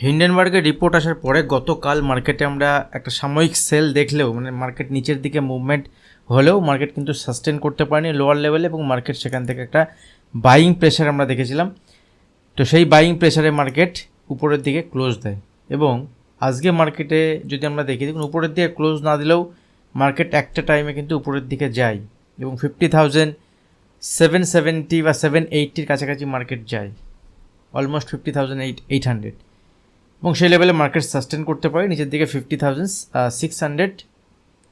হিন্ডেনবার্গের report আসার পরে গতকাল মার্কেটে আমরা একটা সাময়িক সেল দেখলেও মানে মার্কেট নিচের দিকে মুভমেন্ট হলেও মার্কেট কিন্তু সাস্টেন করতে পারেনি লোয়ার লেভেলে এবং মার্কেট সেখান থেকে একটা বাইং প্রেশার আমরা দেখেছিলাম। তো সেই বাইং প্রেশারে মার্কেট উপরের দিকে ক্লোজ দেয় এবং আজকে মার্কেটে যদি আমরা দেখি, দেখুন উপরের দিকে ক্লোজ না দিলেও মার্কেট একটা টাইমে কিন্তু উপরের দিকে যায় এবং ফিফটি থাউজেন্ড সেভেন সেভেন্টি বা সেভেন এইটটির কাছাকাছি মার্কেট যায়। Almost fifty thousand eight eight hundred এবং সেই লেভেলে মার্কেট সাস্টেন করতে পারে। নিচের দিকে ফিফটি থাউজেন্ড সিক্স হান্ড্রেড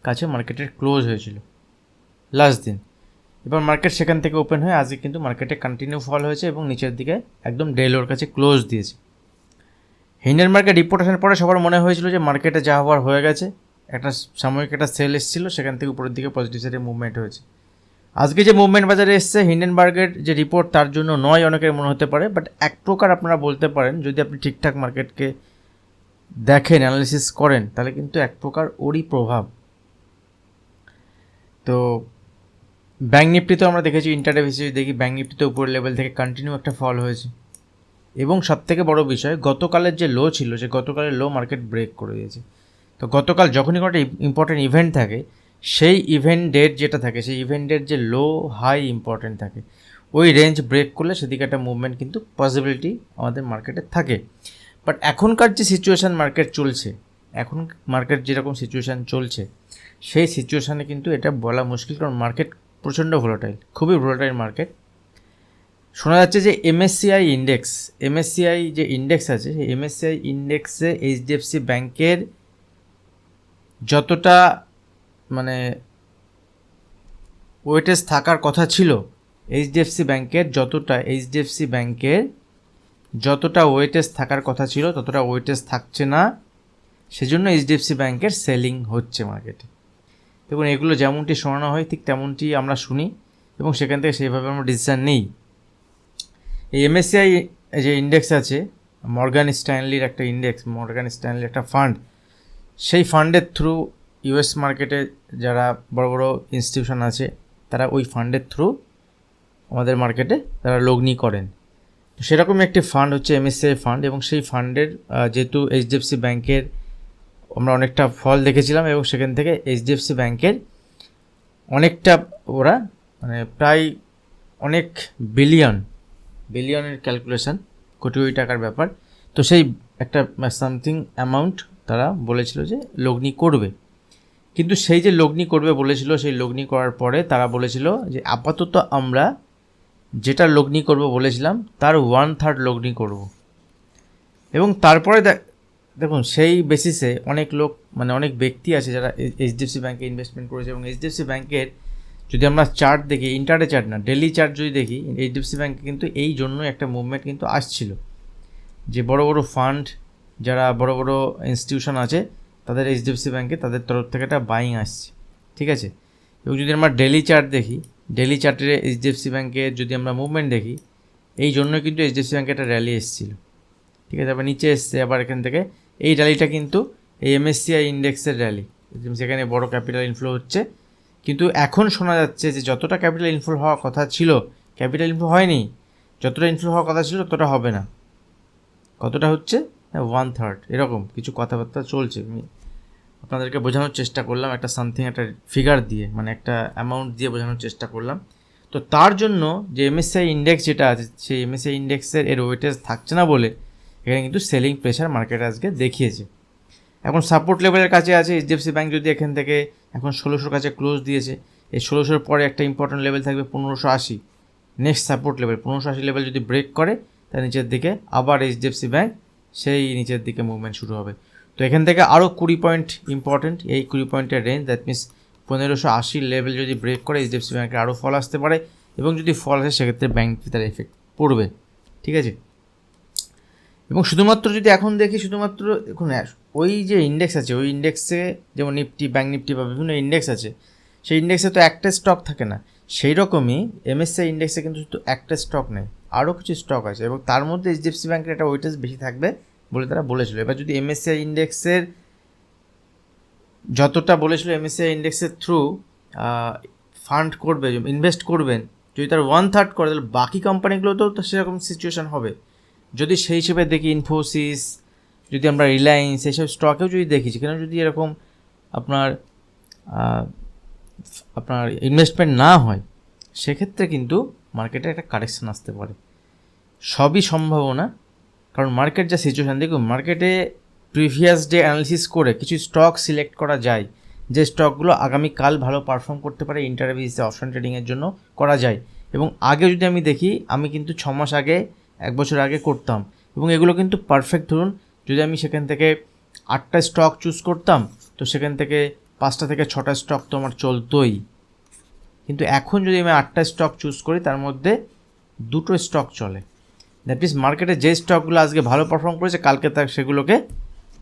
কাছে মার্কেটের ক্লোজ হয়েছিল। লাস্ট দিন। এবার মার্কেট সেখান থেকে ওপেন হয়ে আজকে কিন্তু মার্কেটে কন্টিনিউ ফল হয়েছে এবং নিচের দিকে একদম ডেলোর কাছে ক্লোজ দিয়েছে। হিন্ডেন মার্কেট রিপোর্ট আসার পরে সবার মনে হয়েছিল যে মার্কেটে যা হওয়ার হয়ে গেছে। একটা সাময়িক একটা সেল এসেছিল, সেখান থেকে উপরের দিকে পজিটিভ সাইডে মুভমেন্ট হয়েছে। আজকে যে মুভমেন্ট বাজারে এসছে, হিন্ডেনবার্গের যে রিপোর্ট তার জন্য নয় অনেকের মনে হতে পারে বাট এক প্রকার আপনারা বলতে পারেন, যদি আপনি ঠিকঠাক মার্কেটকে দেখেন অ্যানালিসিস করেন, তাহলে কিন্তু এক প্রকার ওরই প্রভাব। তো ব্যাঙ্ক নিফটিতে আমরা দেখেছি ইন্টারডে বেসিসে দেখি ব্যাঙ্ক নিফটিতে উপরের লেভেল থেকে কন্টিনিউ একটা ফল হয়েছে। এবং সবথেকে বড় বিষয়, গতকালের যে লো ছিল, সে গতকালের লো মার্কেট ব্রেক করে দিয়েছে। তো গতকাল যখনই কোনো একটা ইম্পর্টেন্ট ইভেন্ট থাকে সেই ইভেন্ট ডেট যেটা থাকে, সেই ইভেন্ট ডেট যে লো হাই ইম্পর্টেন্ট থাকে, ওই রেঞ্জ ব্রেক করলে সেদিকে একটা মুভমেন্ট কিন্তু পসিবিলিটি আমাদের মার্কেটে থাকে। বাট এখনকার যে সিচুয়েশান মার্কেট চলছে, এখন মার্কেট যেরকম সিচুয়েশান চলছে, সেই সিচুয়েশানে কিন্তু এটা বলা মুশকিল কারণ মার্কেট প্রচণ্ড ভোলাটাইল খুবই ভোলাটাইল মার্কেট শোনা যাচ্ছে যে এমএসসিআই ইন্ডেক্স এমএসসিআই যে ইন্ডেক্স আছে, সেই এমএসসিআই ইন্ডেক্সে এইচডিএফসি ব্যাংকের যতটা মানে ওয়েটেজ থাকার কথা ছিল, এইচডিএফসি ব্যাংকের যতটা, এইচডিএফসি ব্যাংকের যতটা ওয়েটেজ থাকার কথা ছিল, ততটা ওয়েটেজ থাকছে না। সেজন্য এইচডিএফসি ব্যাংকের সেলিং হচ্ছে মার্কেটে। দেখুন, এগুলো যেমনটি শোনানো হয়, ঠিক তেমনটি আমরা শুনি এবং সেখান থেকে সেইভাবে আমরা ডিসিশান নিই। এই এমএসসিআই যে ইন্ডেক্স আছে, মর্গান স্ট্যানলির একটা ইন্ডেক্স, মর্গান স্ট্যানলির একটা ফান্ড, সেই ফান্ডের থ্রু ইউএস মার্কেটে যারা বড় বড় ইনস্টিটিউশন আছে, তারা ওই ফান্ডের থ্রু আমাদের মার্কেটে তারা লগ্নি করেন। তো সেরকম একটি ফান্ড হচ্ছে এমএসসিআই ফান্ড এবং সেই ফান্ডের যেহেতু এইচডিএফসি ব্যাংকের আমরা অনেকটা ফল দেখেছিলাম এবং সেখান থেকে এইচডিএফসি ব্যাংকের অনেকটা ওরা মানে প্রায় অনেক বিলিয়ন বিলিয়নের ক্যালকুলেশন কোটি কোটি টাকার ব্যাপার। তো সেই একটা সামথিং অ্যামাউন্ট তারা বলেছিল যে লগ্নি করবে। কিন্তু সেই যে লগ্নি করবে বলেছিল, সেই লগ্নি করার পরে তারা বলেছিল যে আপাতত আমরা যেটা লগ্নি করব বলেছিলাম, তার ওয়ান থার্ড লগ্নি করব। এবং তারপরে দেখুন, সেই বেসিসে অনেক লোক মানে অনেক ব্যক্তি আছে যারা এইচডিএফসি ব্যাঙ্কে ইনভেস্টমেন্ট করেছে এবং এইচডিএফসি ব্যাংকের যদি আমরা চার্ট দেখি ইন্টারডে চার্ট না ডেলি চার্ট যদি দেখি এইচডিএফসি ব্যাঙ্কে কিন্তু এই জন্যই একটা মুভমেন্ট কিন্তু আসছিল। যে বড় বড় ফান্ড যারা বড় বড় ইনস্টিটিউশন আছে তাদের এইচডিএফসি ব্যাংকে তাদের তরফ থেকে একটা বাইং আসছে, ঠিক আছে? এবং যদি আমরা ডেলি চার্ট দেখি ডেলি চার্টের এইচডিএফসি ব্যাংকের যদি আমরা মুভমেন্ট দেখি, এই জন্য কিন্তু এইচডিএফসি ব্যাংকে একটা র্যালি এসেছিল, ঠিক আছে? আবার নিচে এসছে, আবার এখান থেকে এই র্যালিটা কিন্তু এই এমএসসিআই ইন্ডেক্সের র্যালি সেখানে বড় ক্যাপিটাল ইনফ্লো হচ্ছে। কিন্তু এখন শোনা যাচ্ছে যে যতটা ক্যাপিটাল ইনফ্লো হওয়ার কথা ছিল ক্যাপিটাল ইনফ্লো হয়নি, যতটা ইনফ্লো হওয়ার কথা ছিল ততটা হবে না। কতটা হচ্ছে? ওয়ান থার্ড এরকম কিছু কথাবার্তা চলছে। আপনাদেরকে বোঝানোর চেষ্টা করলাম, একটা সামথিং একটা ফিগার দিয়ে মানে একটা অ্যামাউন্ট দিয়ে বোঝানোর চেষ্টা করলাম। তো তার জন্য যে এমএসআই ইন্ডেক্স যেটা আছে, সেই এমএসআই ইন্ডেক্সের এর ওয়েটেজ থাকছে না বলে এখানে কিন্তু সেলিং প্রেশার মার্কেট আজকে দেখিয়েছে। এখন সাপোর্ট লেভেলের কাছে আছে এইচডিএফসি ব্যাঙ্ক যদি এখান থেকে এখন ষোলোশোর কাছে ক্লোজ দিয়েছে, এই ষোলোশোর পরে একটা ইম্পর্টেন্ট লেভেল থাকবে পনেরোশো আশি। নেক্সট সাপোর্ট লেভেল পনেরোশো আশি লেভেল যদি ব্রেক করে, তার নিচের দিকে আবার এইচডিএফসি ব্যাঙ্ক সেই নিচের দিকে মুভমেন্ট শুরু হবে। তো এখান থেকে আরও কুড়ি পয়েন্ট ইম্পর্টেন্ট এই কুড়ি পয়েন্টের রেঞ্জ দ্যাট মিনস পনেরোশো আশির লেভেল যদি ব্রেক করে এইচডিএফসি ব্যাঙ্কে আরও ফল আসতে পারে এবং যদি ফল আসে, সেক্ষেত্রে ব্যাঙ্ক তার এফেক্ট পড়বে। ঠিক আছে? এবং শুধুমাত্র যদি এখন দেখি, শুধুমাত্র দেখুন ওই যে ইন্ডেক্স আছে, ওই ইন্ডেক্সে যেমন নিফটি ব্যাঙ্ক নিফটি বা বিভিন্ন ইন্ডেক্স আছে, সেই ইন্ডেক্সে তো একটা স্টক থাকে না। সেই রকমই এমএসসি ইন্ডেক্সে কিন্তু শুধু একটা স্টক নেই আরও কিছু স্টক আছে এবং তার মধ্যে এইচডিএফসি ব্যাঙ্কের একটা ওয়েটেজ বেশি থাকবে বলে তারা বলেছিল। এবার যদি এমএসসিআই ইন্ডেক্সের যতটা বলেছিল এমএসসিআই ইন্ডেক্সের থ্রু ফান্ড করবে ইনভেস্ট করবেন, যদি তার ওয়ান থার্ড করে, তাহলে বাকি কোম্পানিগুলোতেও তো সেরকম সিচুয়েশান হবে। যদি সেই হিসেবে দেখি ইনফোসিস যদি আমরা রিলায়েন্স এইসব স্টকেও যদি দেখি সেখানে যদি এরকম আপনার আপনার ইনভেস্টমেন্ট না হয়, সেক্ষেত্রে কিন্তু মার্কেটে একটা কারেকশন আসতে পারে। সবই সম্ভাবনা। কারণ মার্কেট যা সিচুয়েশান দেখুন মার্কেটে প্রিভিয়াস ডে অ্যানালিসিস করে কিছু স্টক সিলেক্ট করা যায়, যে স্টকগুলো আগামীকাল ভালো পারফর্ম করতে পারে ইন্টারভিউসে অপশন ট্রেডিংয়ের জন্য করা যায়। এবং আগে যদি আমি দেখি, আমি কিন্তু ছ মাস আগে, এক বছর আগে করতাম। এবং এগুলো কিন্তু পারফেক্ট ধরুন, যদি আমি সেখান থেকে আটটা স্টক চুজ করতাম, তো সেখান থেকে পাঁচটা থেকে ছটা স্টক তো আমার চলতোই। কিন্তু এখন যদি আমি আটটা স্টক চুজ করি, তার মধ্যে দুটো স্টক চলে। দ্যাট মিনস মার্কেটে যে স্টকগুলো আজকে ভালো পারফর্ম করেছে, কালকে তার সেগুলোকে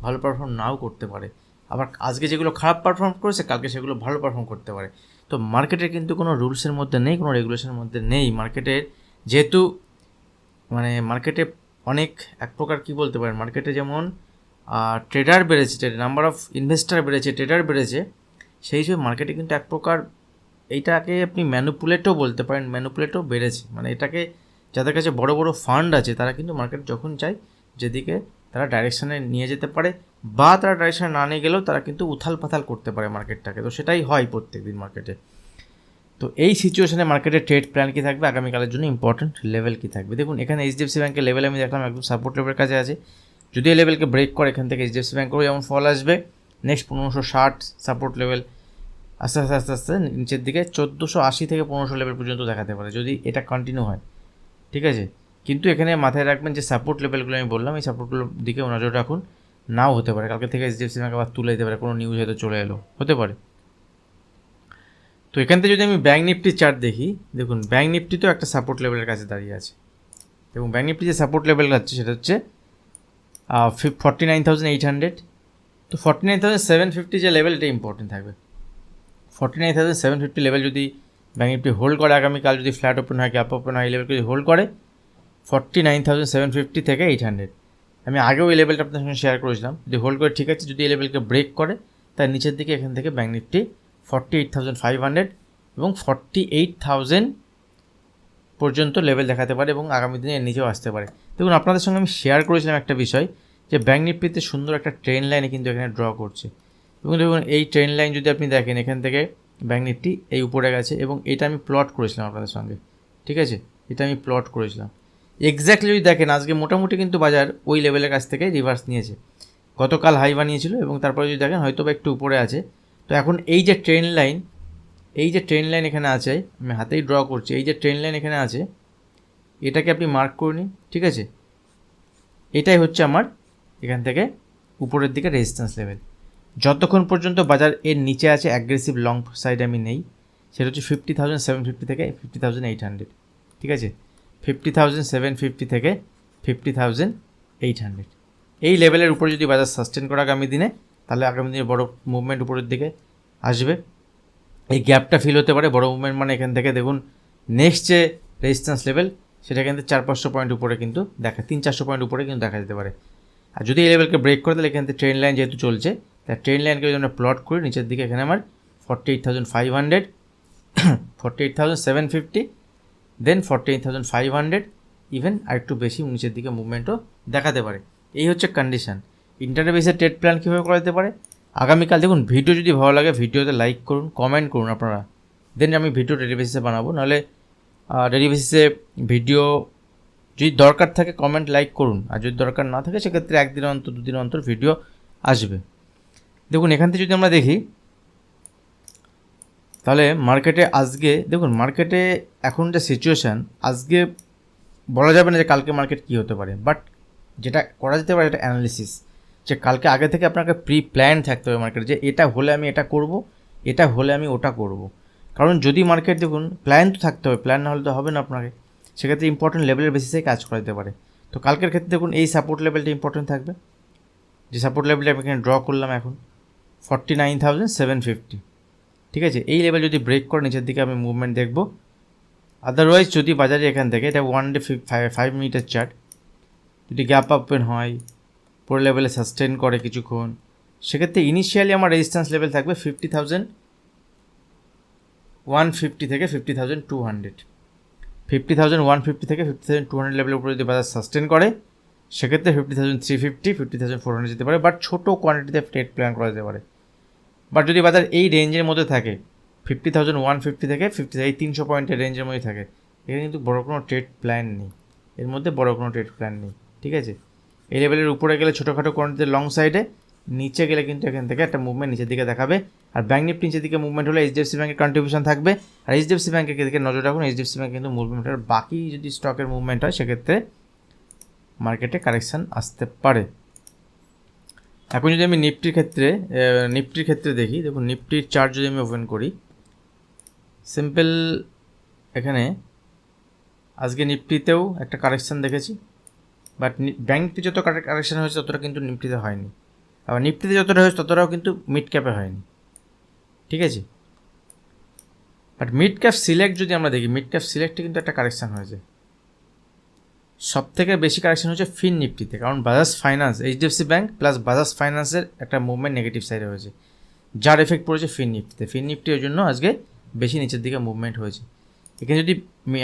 ভালো পারফর্ম নাও করতে পারে। আবার আজকে যেগুলো খারাপ পারফর্ম করেছে, কালকে সেগুলো ভালো পারফর্ম করতে পারে। তো মার্কেটের কিন্তু কোনো রুলসের মধ্যে নেই, কোনো রেগুলেশনের মধ্যে নেই। মার্কেটের যেহেতু মানে মার্কেটে অনেক এক প্রকার কী বলতে পারেন? মার্কেটে যেমন ট্রেডার বেড়েছে নাম্বার অফ ইনভেস্টার বেড়েছে ট্রেডার বেড়েছে, সেই হিসেবে মার্কেটে কিন্তু এক প্রকার, এইটাকে আপনি ম্যানুপুলেটও বলতে পারেন। ম্যানুপুলেটও বেড়েছে। মানে এটাকে যাদের কাছে বড় বড় ফান্ড আছে, তারা কিন্তু মার্কেট যখন চায় যেদিকে তারা ডাইরেকশানে নিয়ে যেতে পারে বা তারা ডাইরেকশানে না নিয়ে গেলেও তারা কিন্তু উথাল পাথাল করতে পারে মার্কেটটাকে তো সেটাই হয় প্রত্যেক দিন মার্কেটে তো এই সিচুয়েশানে মার্কেটের ট্রেড প্ল্যান কী থাকবে? আগামীকালের জন্য ইম্পর্টেন্ট লেভেল কী থাকবে? দেখুন, এখানে এইচডিএফসি ব্যাঙ্কের লেভেল আমি দেখলাম, একদম সাপোর্ট লেভেলের কাছে আছে। যদি এই লেভেলকে ব্রেক করে, এখান থেকে এইচডিএফসি ব্যাঙ্কেরও যেমন ফল আসবে নেক্সট পনেরোশো ষাট সাপোর্ট লেভেল আস্তে আস্তে আস্তে আস্তে, নিচের দিকে চোদ্দোশো আশি থেকে পনেরোশো লেভেল পর্যন্ত দেখাতে পারে। যদি এটা কন্টিনিউ হয়। ঠিক আছে? কিন্তু এখানে মাথায় রাখবেন যে সাপোর্ট লেভেলগুলো আমি বললাম, এই সাপোর্টগুলোর দিকে নজর রাখুন। নাও হতে পারে, কালকে থেকে এইচডিএফসি ব্যাঙ্ক আবার তুলে দিতে পারে, কোনো নিউজ হয়তো চলে এলো। হতে পারে। তো এখান থেকে যদি আমি ব্যাঙ্ক নিফটি চার্ট দেখি, দেখুন ব্যাঙ্ক নিফটি তো একটা সাপোর্ট লেভেলের কাছে দাঁড়িয়ে আছে। এবং ব্যাঙ্ক নিফটি যে সাপোর্ট লেভেল আছে, সেটা হচ্ছে forty nine thousand eight hundred তো forty nine thousand seven fifty যে লেভেল এটা ইম্পর্টেন্ট থাকবে। Forty nine thousand seven fifty level যদি ব্যাঙ্ক নিফটি হোল্ড করে আগামীকাল যদি ফ্ল্যাট ওপেন হয় গ্যাপ ওপেন হয়, এই লেভেলকে যদি হোল্ড করে forty nine thousand seven fifty থেকে এইট হান্ড্রেড আমি আগেও এই লেভেলটা আপনার সঙ্গে শেয়ার করেছিলাম। যদি হোল্ড করে, ঠিক আছে, যদি এই লেভেলকে ব্রেক করে তার নিচের দিকে এখান থেকে bank Nifty forty eight thousand five hundred এবং ফর্টি এইট থাউজেন্ড পর্যন্ত লেভেল দেখাতে পারে এবং আগামী দিনে এর নিচেও আসতে পারে। দেখুন, আপনাদের সঙ্গে আমি শেয়ার করেছিলাম একটা বিষয় যে ব্যাঙ্ক নিফটিতে সুন্দর একটা ট্রেন লাইনে কিন্তু এখানে ড্র করছে। এবং দেখুন, এই ট্রেন লাইন যদি আপনি দেখেন, এখান থেকে ব্যাঙ্ক নিফটি এই উপরে গেছে এবং এটা আমি প্লট করেছিলাম আপনাদের সঙ্গে, ঠিক আছে? এটা আমি প্লট করেছিলাম। এক্স্যাক্টলি যদি দেখেন, আজকে মোটামুটি কিন্তু বাজার ওই লেভেলের কাছ থেকে রিভার্স নিয়েছে। গতকাল হাই বানিয়েছিল এবং তারপরে যদি দেখেন হয়তো বা একটু উপরে আছে। তো এখন এই যে ট্রেন লাইন এই যে ট্রেন লাইন এখানে আছে, আমি হাতেই ড্র করছি, এই যে ট্রেন লাইন এখানে আছে, এটাকে আপনি মার্ক করে নিন, ঠিক আছে? এটাই হচ্ছে আমার এখান থেকে উপরের দিকে রেজিস্ট্যান্স লেভেল যতক্ষণ পর্যন্ত বাজার এর নিচে আছে অ্যাগ্রেসিভ লং সাইড আমি নেই, সেটা হচ্ছে ফিফটি থাউজেন্ড সেভেন ফিফটি থেকে ফিফটি থাউজেন্ড এইট হান্ড্রেড ঠিক আছে? ফিফটি থাউজেন্ড সেভেন ফিফটি থেকে ফিফটি থাউজেন্ড এইট হান্ড্রেড এই লেভেলের উপরে যদি বাজার সাস্টেন করে আগামী দিনে, তাহলে আগামী দিনে বড় মুভমেন্ট উপরের দিকে আসবে। এই গ্যাপটা ফিল হতে পারে, বড় মুভমেন্ট মানে এখান থেকে দেখুন নেক্সট যে রেজিস্ট্যান্স লেভেল সেটা কিন্তু চার পাঁচশো পয়েন্ট উপরে কিন্তু দেখা, তিন চারশো পয়েন্ট উপরে কিন্তু দেখা যেতে পারে। আর যদি এই লেভেলকে ব্রেক করে, তাহলে এখান থেকে ট্রেন লাইন যেহেতু চলছে তাই ট্রেন লাইনকে যদি আমরা প্লট করি, নিচের দিকে এখানে আমার forty eight thousand five hundred forty eight thousand seven fifty then forty eight thousand five hundred even আর একটু বেশি নিচের দিকে মুভমেন্টও দেখাতে পারে। এই হচ্ছে কন্ডিশন ইন্টারনেট ট্রেড প্ল্যান কীভাবে করা যেতে পারে? আগামীকাল দেখুন ভিডিও যদি ভালো লাগে ভিডিওতে লাইক করুন কমেন্ট করুন আপনারা। দেন আমি ভিডিও ডেলি বেসিসে বানাবো, নাহলে ডেলি বেসিসে ভিডিও যদি দরকার থাকে কমেন্ট লাইক করুন। আর যদি দরকার না থাকে, সেক্ষেত্রে একদিন অন্তর দুদিন অন্তর ভিডিও আসবে। দেখুন, এখান থেকে যদি আমরা দেখি, তাহলে মার্কেটে আজকে, দেখুন মার্কেটে এখন যে সিচুয়েশান আজকে বলা যাবে না যে কালকে মার্কেট কী হতে পারে বাট যেটা করা যেতে পারে এটা অ্যানালিসিস যে কালকে আগে থেকে আপনাকে প্রি প্ল্যান থাকতে হবে মার্কেটে যে এটা হলে আমি এটা করব, এটা হলে আমি ওটা করব। কারণ যদি মার্কেট দেখুন প্ল্যান তো থাকতে হবে প্ল্যান না হলে তো হবে না আপনাকে, সেক্ষেত্রে ইম্পর্টেন্ট লেভেলের বেসিসে কাজ করা যেতে পারে। তো কালকের ক্ষেত্রে, দেখুন, এই সাপোর্ট লেভেলটা ইম্পর্টেন্ট থাকবে। যে সাপোর্ট লেভেলটা আমি এখানে ড্র করলাম এখন forty nine thousand seven fifty. ঠিক আছে? এই লেভেল যদি ব্রেক করে নিচের দিকে আমি মুভমেন্ট দেখব আদারওয়াইজ যদি বাজারে এখান থেকে, এটা ওয়ান ডে ফাইভ মিনিটের চার্ট যদি গ্যাপ ওপেন হয় পুরো লেভেলে সাস্টেন করে কিছুক্ষণ, সেক্ষেত্রে ইনিশিয়ালি আমার রেজিস্ট্যান্স লেভেল থাকবে ফিফটি থাউজেন্ড ওয়ান ফিফটি থেকে fifty thousand two hundred fifty thousand one fifty থেকে ফিফটি থাউজেন্ড টু হান্ড্রেড লেভেলের উপরে যদি বাজার সাস্টেন করে, সেক্ষেত্রে fifty thousand three fifty fifty thousand four hundred যেতে পারে বাট ছোটো কোয়ান্টিটিতে ট্রেড প্ল্যান করা যেতে পারে। বাট যদি বাজার এই রেঞ্জের মধ্যে থাকে ফিফটি থাউজেন্ড ওয়ান ফিফটি থেকে ফিফটি এই তিনশো পয়েন্টের রেঞ্জের মধ্যে থাকে, এখানে কিন্তু বড় কোনো ট্রেড প্ল্যান নেই। এর মধ্যে বড় কোনো ট্রেড প্ল্যান নেই, ঠিক আছে? এই লেভেলের উপরে গেলে ছোটোখাটো কোয়ান্টিতে লং সাইডে নিচে গেলে কিন্তু এখান থেকে একটা মুভমেন্ট নিচের দিকে দেখাবে। আর ব্যাঙ্ক নিফটি নিচের দিকে মুভমেন্ট হলে এইচডিএফসি ব্যাঙ্কের কন্ট্রিবিউশন থাকবে। আর এইচডিএফসি ব্যাঙ্কের দিকে নজর রাখুন এইচডিএফসি ব্যাঙ্ক কিন্তু মুভমেন্টের বাকি যদি স্টকের মুভমেন্ট হয়, সেক্ষেত্রে মার্কেটে কারেকশান আসতে পারে। এখন যদি আমি নিফটির ক্ষেত্রে নিফটির ক্ষেত্রে দেখি, দেখুন, নিফটির চার্ট যদি আমি ওপেন করি সিম্পল এখানে আজকে নিফটিতেও একটা কারেকশান দেখেছি বাট ব্যাঙ্ক নিফটি যত কারেকশান হয়েছে ততটা কিন্তু নিফটিতে হয়নি। আবার নিফটিতে যতটা হয়েছে ততটাও কিন্তু মিড ক্যাপে হয়নি। ঠিক আছে? বাট মিড ক্যাপ সিলেক্ট যদি আমরা দেখি মিড ক্যাপ সিলেক্টে কিন্তু একটা কারেকশান হয়েছে। সব থেকে বেশি কারেকশন হচ্ছে ফিন নিফটিতে কারণ Bajaj finance HDFC bank plus Bajaj ফাইন্যান্সের একটা মুভমেন্ট নেগেটিভ সাইডে হয়েছে। যার এফেক্ট পড়েছে ফিন নিফটিতে ফিন নিফটি ওই জন্য আজকে বেশি নিচের দিকে মুভমেন্ট হয়েছে। এখানে যদি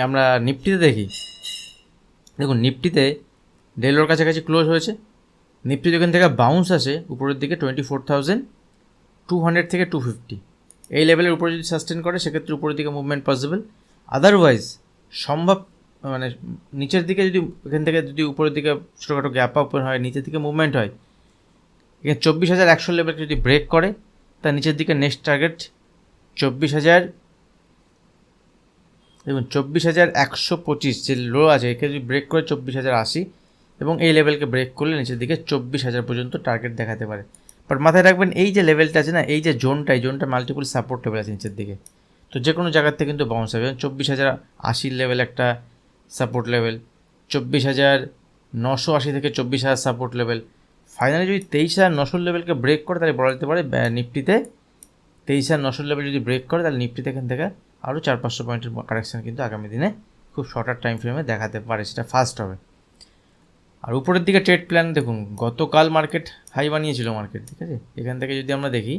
আমরা নিফটিতে দেখি, দেখুন নিফটিতে ডেলোর কাছাকাছি ক্লোজ হয়েছে। নিফটি যেখান থেকে বাউন্স আসে উপরের দিকে twenty four thousand two hundred থেকে টু ফিফটি এই লেভেলের উপরে যদি সাস্টেন করে, সেক্ষেত্রে উপরের দিকে মুভমেন্ট পসিবল আদারওয়াইজ সম্ভব মানে নিচের দিকে যদি, এখান থেকে যদি উপরের দিকে ছোটোখাটো গ্যাপ ওপেন হয়, নিচের দিকে মুভমেন্ট হয়, এখানে চব্বিশ হাজার একশো লেভেলকে যদি ব্রেক করে, তার নিচের দিকে নেক্সট টার্গেট চব্বিশ হাজার, দেখুন চব্বিশ হাজার একশো পঁচিশ, যে লো আছে, একে যদি ব্রেক করে চব্বিশ হাজার আশি, এবং এই লেভেলকে ব্রেক করলে নিচের দিকে চব্বিশ হাজার পর্যন্ত টার্গেট দেখাতে পারে। বাট মাথায় রাখবেন, এই যে লেভেলটা আছে না, এই যে জোনটা এই জোনটা মাল্টিপুল সাপোর্ট লেভেল আছে নিচের দিকে। তো যে কোনো জায়গার থেকে কিন্তু বাউন্স হবে। চব্বিশ হাজার আশির লেভেল একটা সাপোর্ট লেভেল চব্বিশ হাজার নশো আশি থেকে চব্বিশ হাজার সাপোর্ট লেভেল ফাইনালি যদি তেইশ হাজার নশোর লেভেলকে ব্রেক করে, তাহলে বলা যেতে পারে নিফটিতে তেইশ হাজার নশোর লেভেল যদি ব্রেক করে, তাহলে নিফটিতে এখান থেকে আরও চার পাঁচশো পয়েন্টের কারেকশান কিন্তু আগামী দিনে খুব শর্টার টাইম ফ্রেমে দেখাতে পারে, সেটা ফার্স্ট হবে। আর উপরের দিকে ট্রেড প্ল্যান দেখুন, গতকাল মার্কেট হাই বানিয়েছিল মার্কেট ঠিক আছে? এখান থেকে যদি আমরা দেখি,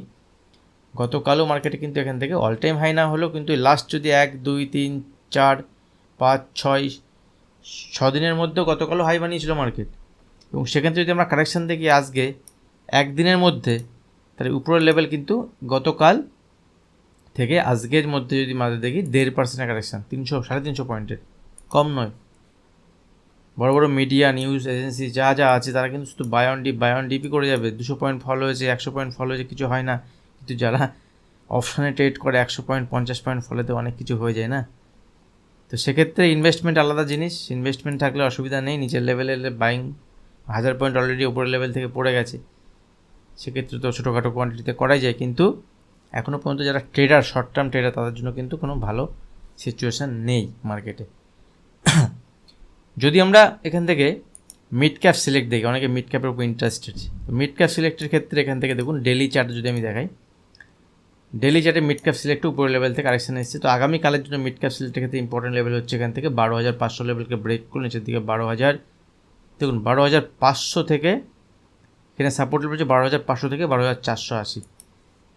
গতকালও মার্কেটে কিন্তু এখান থেকে অল টাইম হাই না হলেও কিন্তু লাস্ট যদি এক, দুই, তিন, চার পাঁচ, ছয় দিনের মধ্যেও গতকালও হাই বানিয়েছিল মার্কেট। এবং সেখান থেকে যদি আমরা কারেকশান দেখি আজকে, একদিনের মধ্যে, তাহলে উপরের লেভেল কিন্তু গতকাল থেকে আজকের মধ্যে যদি মাঝে দেখি, দেড় পার্সেন্টের কারেকশান তিনশো, সাড়ে তিনশো পয়েন্টের। কম নয়। বড় বড় মিডিয়া নিউজ এজেন্সি যা যা আছে, তারা কিন্তু শুধু বায়ন ডিপ বাই অন ডিপই করে যাবে। দুশো পয়েন্ট ফল হয়েছে, একশো পয়েন্ট ফল হয়েছে, কিছু হয় না। কিন্তু যারা অপশানে ট্রেড করে, একশো পয়েন্ট, পঞ্চাশ পয়েন্ট ফলেতে অনেক কিছু হয়ে যায় না। তো সেক্ষেত্রে ইনভেস্টমেন্ট আলাদা জিনিস। ইনভেস্টমেন্ট থাকলে অসুবিধা নেই। নিচের লেভেলের বাইং হাজার পয়েন্ট অলরেডি উপরের লেভেল থেকে পড়ে গেছে। সেক্ষেত্রে তো ছোটোখাটো কোয়ান্টিটিতে করাই যায়। কিন্তু এখনও পর্যন্ত যারা ট্রেডার শর্ট টার্ম ট্রেডার তাদের জন্য কিন্তু কোনো ভালো সিচুয়েশান নেই মার্কেটে যদি আমরা এখান থেকে মিড ক্যাপ সিলেক্ট দেখি, অনেকে মিড ক্যাপের উপর ইন্টারেস্টেড মিড ক্যাপ সিলেক্টের ক্ষেত্রে এখান থেকে দেখুন ডেলি চার্ট যদি আমি দেখাই ডেলি চার্টে মিড ক্যাপ সিলেক্ট উপরে লেভেল থেকে কারেকশন এসেছে। তো আগামীকালের জন্য মিড ক্যাপ সিলেক্টের ক্ষেত্রে ইম্পর্টেন্ট লেভেল হচ্ছে এখান থেকে বারো হাজার পাঁচশো লেভেলকে ব্রেক করে নিচের দিকে বারো হাজার, দেখুন বারো হাজার পাঁচশো থেকে এখানে সাপোর্ট লেভেল হচ্ছে বারো হাজার পাঁচশো থেকে বারো হাজার চারশো আশি।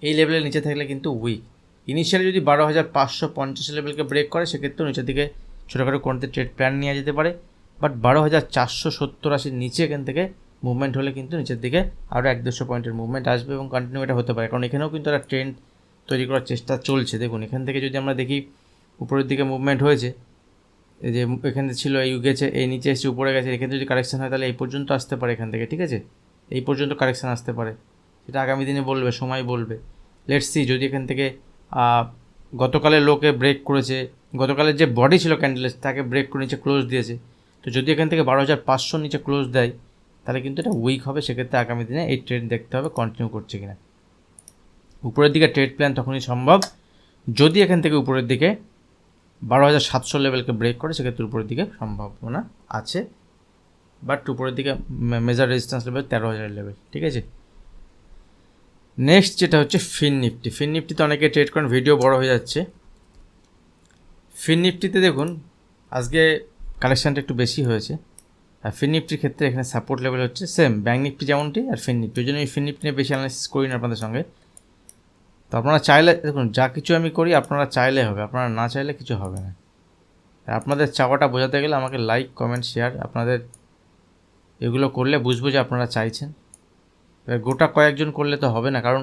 এই লেভেলের নিচে থাকলে কিন্তু উইক ইনিশিয়ালি যদি বারো হাজার পাঁচশো পঞ্চাশ লেভেলকে ব্রেক করে, সেক্ষেত্রেও নিচের দিকে ছোটোখাটো কোনতে ট্রেড প্ল্যান নেওয়া যেতে পারে। বাট বারো হাজার চারশো সত্তর আশির নিচে এখান থেকে মুভমেন্ট হলে কিন্তু নিচের দিকে আরও এক দুশো পয়েন্টের মুভমেন্ট আসবে এবং কন্টিনিউ এটা হতে পারে। কারণ এখানেও কিন্তু একটা ট্রেন্ড তৈরি করার চেষ্টা চলছে। দেখুন, এখান থেকে যদি আমরা দেখি, উপরের দিকে মুভমেন্ট হয়েছে, এই যে এখানে ছিল, এই গেছে, এই নিচে এসে উপরে গেছে, এখানে যদি কারেকশান হয়, তাহলে এই পর্যন্ত আসতে পারে এখান থেকে, ঠিক আছে? এই পর্যন্ত কারেকশান আসতে পারে। সেটা আগামী দিনে বলবে, সময় বলবে। লেটস সি যদি এখান থেকে গতকালের লোকে ব্রেক করেছে, গতকালের যে বডি ছিল ক্যান্ডেলের তাকে ব্রেক করে নিচে ক্লোজ দিয়েছে। তো যদি এখান থেকে বারো হাজার পাঁচশো নিচে ক্লোজ দেয়, তাহলে কিন্তু এটা উইক হবে, সেক্ষেত্রে আগামী দিনে এই ট্রেড দেখতে হবে কন্টিনিউ করছে কিনা। উপরের দিকে ট্রেড প্ল্যান তখনই সম্ভব। যদি এখান থেকে উপরের দিকে বারো হাজার সাতশো লেভেলকে ব্রেক করে, সেক্ষেত্রে উপরের দিকে সম্ভাবনা আছে। বাট উপরের দিকে মেজার রেজিস্ট্যান্স লেভেল তেরো হাজার লেভেল ঠিক আছে? নেক্সট যেটা হচ্ছে ফিন নিফটি ফিন নিফটিতে অনেকে ট্রেড করেন ভিডিও বড় হয়ে যাচ্ছে। ফিন নিফটিতে দেখুন, আজকে কালেকশানটা একটু বেশি হয়েছে। আর ফিন নিফটির ক্ষেত্রে এখানে সাপোর্ট লেভেল হচ্ছে সেম ব্যাঙ্ক নিফটি যেমনটি আর ফিন নিফটি ওই জন্য এই ফিন নিফটি নিয়ে বেশি অ্যানালাইসিস করি না আপনাদের সঙ্গে। তো আপনারা চাইলে, দেখুন, যা কিছু আমি করি আপনারা চাইলে হবে, আপনারা না চাইলে কিছু হবে না। আপনাদের চাওয়াটা বোঝাতে গেলে আমাকে লাইক কমেন্ট শেয়ার আপনাদের এগুলো করলে বুঝব যে আপনারা চাইছেন। এবার গোটা কয়েকজন করলে তো হবে না, কারণ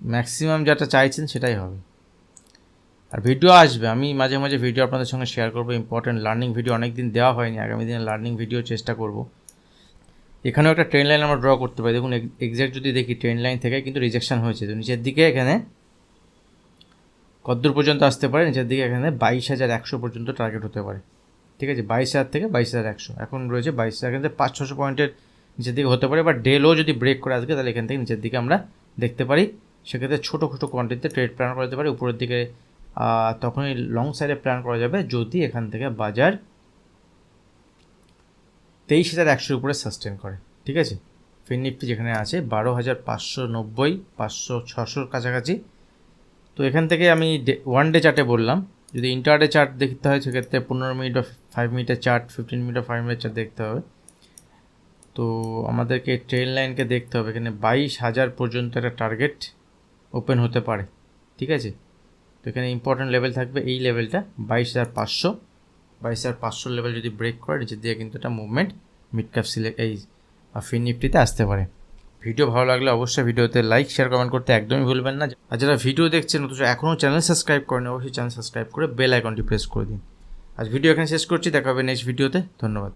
ম্যাক্সিমাম যেটা চাইছেন সেটাই হবে। আর ভিডিও আসবে, আমি মাঝে মাঝে ভিডিও আপনাদের সঙ্গে শেয়ার করব ইম্পর্টেন্ট লার্নিং ভিডিও অনেক দিন দেওয়া হয়নি, আগামী দিনে লার্নিং ভিডিও চেষ্টা করব। এখানেও একটা ট্রেন লাইন আমরা ড্র করতে পারি। দেখুন এক্স্যাক্ট যদি দেখি ট্রেন লাইন থেকে কিন্তু রিজেকশন হয়েছে। তো নিচের দিকে এখানে কতদূর পর্যন্ত আসতে পারে, নিচের দিকে এখানে বাইশ হাজার একশো পর্যন্ত টার্গেট হতে পারে। ঠিক আছে? বাইশ হাজার থেকে বাইশ হাজার একশো। এখন রয়েছে বাইশ হাজার। এখান থেকে পাঁচ ছশো পয়েন্টের নিচের দিকে হতে পারে, বা ডেলও যদি ব্রেক করে আজকে, তাহলে এখান থেকে নিচের দিকে আমরা দেখতে পারি। সেক্ষেত্রে ছোটো ছোটো কোয়ান্টিটিতে ট্রেড প্ল্যান করা যেতে পারে। উপরের দিকে তখনই লং সাইডে প্ল্যান করা যাবে, যদি এখান থেকে বাজার তেইশ হাজার একশোর উপরে সাস্টেন করে, ঠিক আছে? ফিন নিফটি যেখানে আছে, বারো হাজার পাঁচশো নব্বই, পাঁচশো ছশোর কাছাকাছি। তো এখান থেকে আমি ওয়ান ডে চার্টে বললাম, যদি ইন্টারডে চার্ট দেখতে হয়, সেক্ষেত্রে পনেরো মিনিট বা ফাইভ মিনিটের চার্ট ফিফটিন মিনিট বা ফাইভ মিনিট চার্ট দেখতে হবে। তো আমাদেরকে ট্রেন লাইনকে দেখতে হবে, এখানে বাইশ হাজার পর্যন্ত একটা টার্গেট ওপেন হতে পারে, ঠিক আছে? তো এখানে ইম্পর্টেন্ট লেভেল থাকবে, এই লেভেলটা বাইশ হাজার পাঁচশো। বাইশ হাজার পাঁচশো লেভেল যদি ব্রেক করে, নিচের দিকে কিন্তু একটা মুভমেন্ট মিড ক্যাপ সিলেক্ট এই ফিন নিফটিতে আসতে পারে। ভিডিও ভালো লাগলে অবশ্যই ভিডিওতে লাইক শেয়ার কমেন্ট করতে একদমই ভুলবেন না। আর যারা ভিডিও দেখছেন, অথচ এখনও চ্যানেল সাবস্ক্রাইব করেন অবশ্যই চ্যানেল সাবস্ক্রাইব করে বেল আইকনটি প্রেস করে দিন। আজ ভিডিও এখানে শেষ করছি, দেখা হবে নেক্সট ভিডিওতে ধন্যবাদ।